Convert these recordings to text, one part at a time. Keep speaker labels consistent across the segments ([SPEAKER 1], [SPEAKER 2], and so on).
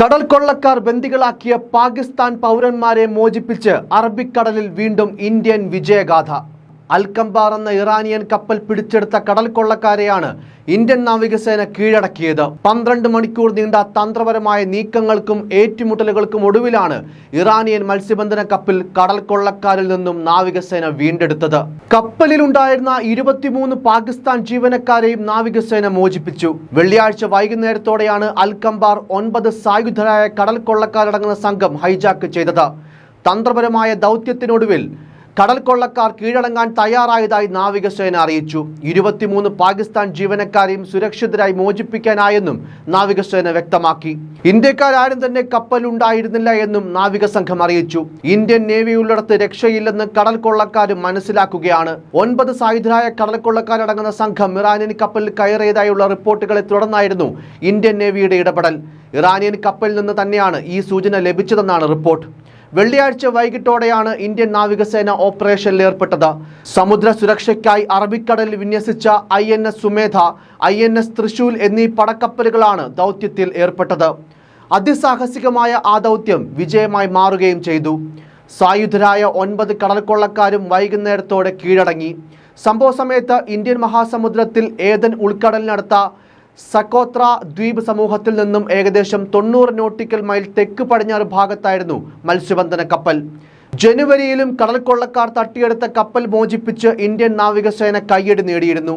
[SPEAKER 1] കടൽ കൊള്ളക്കാർ ബന്ദികളാക്കിയ പാകിസ്ഥാൻ പൗരന്മാരെ മോചിപ്പിച്ച് അറബിക്കടലിൽ വീണ്ടും ഇന്ത്യൻ വിജയഗാഥ. അൽക്കംബാർ എന്ന ഇറാനിയൻ കപ്പൽ പിടിച്ചെടുത്ത കടൽ കൊള്ളക്കാരെയാണ് ഇന്ത്യൻ നാവികസേന കീഴടക്കിയത്. പന്ത്രണ്ട് മണിക്കൂർ നീണ്ട തന്ത്രപരമായ നീക്കങ്ങൾക്കും ഏറ്റുമുട്ടലുകൾക്കും ഒടുവിലാണ് ഇറാനിയൻ മത്സ്യബന്ധന കപ്പൽ കടൽ കൊള്ളക്കാരിൽ നിന്നും നാവികസേന വീണ്ടെടുത്തത്. കപ്പലിലുണ്ടായിരുന്ന ഇരുപത്തിമൂന്ന് പാകിസ്ഥാൻ ജീവനക്കാരെയും നാവികസേന മോചിപ്പിച്ചു. വെള്ളിയാഴ്ച വൈകുന്നേരത്തോടെയാണ് അൽക്കംബാർ ഒൻപത് സായുധരായ കടൽ കൊള്ളക്കാരടങ്ങുന്ന സംഘം ഹൈജാക്ക് ചെയ്തത്. തന്ത്രപരമായ ദൗത്യത്തിനൊടുവിൽ കടൽ കൊള്ളക്കാർ കീഴടങ്ങാൻ തയ്യാറായതായി നാവികസേന അറിയിച്ചു. ഇരുപത്തിമൂന്ന് പാകിസ്ഥാൻ ജീവനക്കാരെയും സുരക്ഷിതരായി മോചിപ്പിക്കാനായെന്നും നാവികസേന വ്യക്തമാക്കി. ഇന്ത്യക്കാരും തന്നെ കപ്പലുണ്ടായിരുന്നില്ല എന്നും നാവിക സംഘം അറിയിച്ചു. ഇന്ത്യൻ നേവി ഉള്ളിടത്ത് രക്ഷയില്ലെന്ന് കടൽ കൊള്ളക്കാരും മനസ്സിലാക്കുകയാണ്. ഒൻപത് സായുധരായ കടൽ കൊള്ളക്കാരടങ്ങുന്ന സംഘം ഇറാനിയൻ കപ്പലിൽ കയറിയതായുള്ള റിപ്പോർട്ടുകളെ തുടർന്നായിരുന്നു ഇന്ത്യൻ നേവിയുടെ ഇടപെടൽ. ഇറാനിയൻ കപ്പലിൽ നിന്ന് തന്നെയാണ് ഈ സൂചന ലഭിച്ചതെന്നാണ് റിപ്പോർട്ട്. വെള്ളിയാഴ്ച വൈകിട്ടോടെയാണ് ഇന്ത്യൻ നാവികസേന ഓപ്പറേഷനിൽ ഏർപ്പെട്ടത്. സമുദ്ര സുരക്ഷയ്ക്കായി അറബിക്കടലിൽ വിന്യസിച്ച I N S Sumedha I N S Trishul എന്നീ പടക്കപ്പലുകളാണ് ദൗത്യത്തിൽ ഏർപ്പെട്ടത്. അതിസാഹസികമായ ആ ദൗത്യം വിജയമായി മാറുകയും ചെയ്തു. സായുധരായ ഒൻപത് കടൽക്കൊള്ളക്കാരും വൈകുന്നേരത്തോടെ കീഴടങ്ങി. സംഭവ സമയത്ത് ഇന്ത്യൻ മഹാസമുദ്രത്തിൽ ഏതൻ ഉൾക്കടലിനടുത്ത സക്കോത്ര ദ്വീപ് സമൂഹത്തിൽ നിന്നും ഏകദേശം തൊണ്ണൂറ് നോട്ടിക്കൽ മൈൽ തെക്ക് പടിഞ്ഞാറ് ഭാഗത്തായിരുന്നു മത്സ്യബന്ധന കപ്പൽ. ജനുവരിയിലും കടൽ കൊള്ളക്കാർ തട്ടിയെടുത്ത കപ്പൽ മോചിപ്പിച്ച് ഇന്ത്യൻ നാവികസേന കയ്യടി നേടിയിരുന്നു.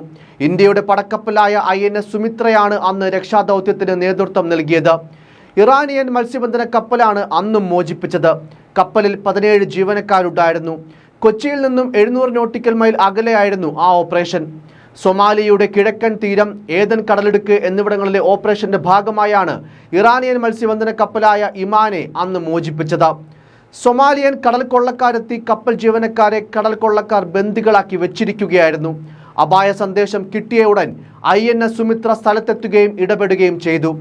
[SPEAKER 1] ഇന്ത്യയുടെ പടക്കപ്പലായ ഐ എൻ എസ് സുമിത്രയാണ് അന്ന് രക്ഷാദൗത്യത്തിന് നേതൃത്വം നൽകിയത്. ഇറാനിയൻ മത്സ്യബന്ധന കപ്പലാണ് അന്നും മോചിപ്പിച്ചത്. കപ്പലിൽ പതിനേഴ് ജീവനക്കാരുണ്ടായിരുന്നു. കൊച്ചിയിൽ നിന്നും എഴുന്നൂറ് നോട്ടിക്കൽ മൈൽ അകലെയായിരുന്നു ആ ഓപ്പറേഷൻ. സൊമാലിയയുടെ കിഴക്കൻ തീരം ഏതൻ കടലിടുക്ക് എന്നിവിടങ്ങളിലെ ഓപ്പറേഷന്റെ ഭാഗമായാണ് ഇറാനിയൻ മത്സ്യബന്ധന കപ്പലായ ഇമാനെ അന്ന് മോചിപ്പിച്ചത്. സൊമാലിയൻ കടൽ കൊള്ളക്കാരെത്തി കപ്പൽ ജീവനക്കാരെ കടൽ കൊള്ളക്കാർ ബന്ദികളാക്കി വെച്ചിരിക്കുകയായിരുന്നു. അപായ സന്ദേശം കിട്ടിയ ഉടൻ ഐ എൻ എസ് സുമിത്ര സ്ഥലത്തെത്തുകയും ഇടപെടുകയും ചെയ്തു.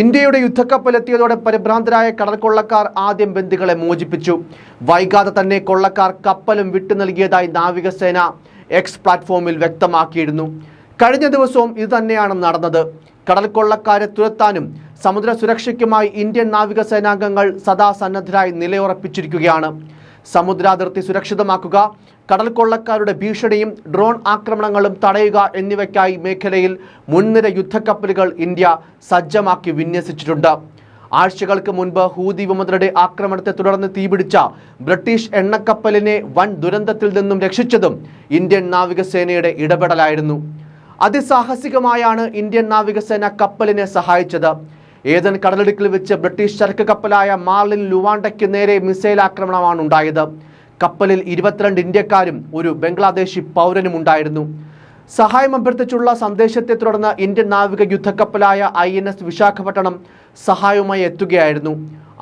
[SPEAKER 1] ഇന്ത്യയുടെ യുദ്ധക്കപ്പൽ എത്തിയതോടെ പരിഭ്രാന്തരായ കടൽ കൊള്ളക്കാർ ആദ്യം ബന്ദികളെ മോചിപ്പിച്ചു. വൈകാതെ തന്നെ കൊള്ളക്കാർ കപ്പലും വിട്ടു നൽകിയതായി നാവികസേന എക്സ് പ്ലാറ്റ്ഫോമിൽ വ്യക്തമാക്കിയിരുന്നു. കഴിഞ്ഞ ദിവസവും ഇത് തന്നെയാണ് നടന്നത്. കടൽ കൊള്ളക്കാരെ തുരത്താനും സമുദ്ര സുരക്ഷയ്ക്കുമായി ഇന്ത്യൻ നാവികസേനാംഗങ്ങൾ സദാ സന്നദ്ധരായി നിലയുറപ്പിച്ചിരിക്കുകയാണ്. സമുദ്രാതിർത്തി സുരക്ഷിതമാക്കുക കടൽക്കൊള്ളക്കാരുടെ ഭീഷണിയും ഡ്രോൺ ആക്രമണങ്ങളും തടയുക എന്നിവയ്ക്കായി മേഖലയിൽ മുൻനിര യുദ്ധക്കപ്പലുകൾ ഇന്ത്യ സജ്ജമാക്കി വിന്യസിച്ചിട്ടുണ്ട്. ആഴ്ചകൾക്ക് മുൻപ് ഹൂതി വിമതരുടെ ആക്രമണത്തെ തുടർന്ന് തീപിടിച്ച ബ്രിട്ടീഷ് എണ്ണക്കപ്പലിനെ വൻ ദുരന്തത്തിൽ നിന്നും രക്ഷിച്ചതും ഇന്ത്യൻ നാവികസേനയുടെ ഇടപെടലായിരുന്നു. അതിസാഹസികമായാണ് ഇന്ത്യൻ നാവികസേന കപ്പലിനെ സഹായിച്ചത്. ഏതൻ കടലിടുക്കിൽ വെച്ച് ബ്രിട്ടീഷ് ചരക്ക് കപ്പലായ മാർലിൻ ലുവാണ്ടയ്ക്ക് നേരെ മിസൈൽ ആക്രമണമാണ് ഉണ്ടായത് കപ്പലിൽ ഇരുപത്തിരണ്ട് ഇന്ത്യക്കാരും ഒരു ബംഗ്ലാദേശി പൗരനും ഉണ്ടായിരുന്നു സഹായം അഭ്യർത്ഥിച്ചുള്ള സന്ദേശത്തെ തുടർന്ന് ഇന്ത്യൻ നാവിക യുദ്ധക്കപ്പലായ ഐ എൻ എസ് വിശാഖപട്ടണം സഹായവുമായി എത്തുകയായിരുന്നു.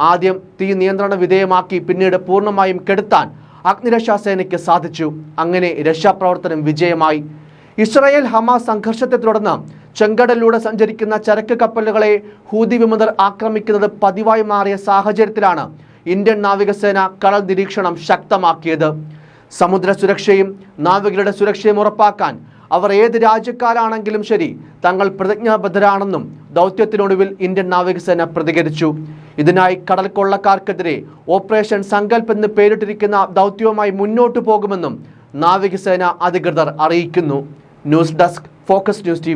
[SPEAKER 1] ആദ്യം തീ നിയന്ത്രണ വിധേയമാക്കി പിന്നീട് പൂർണമായും കെടുത്താൻ അഗ്നിരക്ഷാ സേനയ്ക്ക് സാധിച്ചു. അങ്ങനെ രക്ഷാപ്രവർത്തനം വിജയമായി. ഇസ്രായേൽ ഹമാസ് സംഘർഷത്തെ തുടർന്ന് ചെങ്കടലിലൂടെ സഞ്ചരിക്കുന്ന ചരക്ക് കപ്പലുകളെ ഹൂതി വിമതർ ആക്രമിക്കുന്നത് പതിവായി മാറിയ സാഹചര്യത്തിലാണ് ഇന്ത്യൻ നാവികസേന കടൽ നിരീക്ഷണം ശക്തമാക്കിയത്. സമുദ്ര സുരക്ഷയും നാവികരുടെ സുരക്ഷയും ഉറപ്പാക്കാൻ അവർ ഏത് രാജ്യക്കാരാണെങ്കിലും ശരി തങ്ങൾ പ്രതിജ്ഞാബദ്ധരാണെന്നും ദൗത്യത്തിനൊടുവിൽ ഇന്ത്യൻ നാവികസേന പ്രതികരിച്ചു. ഇതിനായി കടൽ കൊള്ളക്കാർക്കെതിരെ ഓപ്പറേഷൻ സങ്കൽപ് എന്ന് പേരിട്ടിരിക്കുന്ന ദൗത്യവുമായി മുന്നോട്ടു പോകുമെന്നും നാവികസേന അധികൃതർ അറിയിക്കുന്നു. News desk focus news T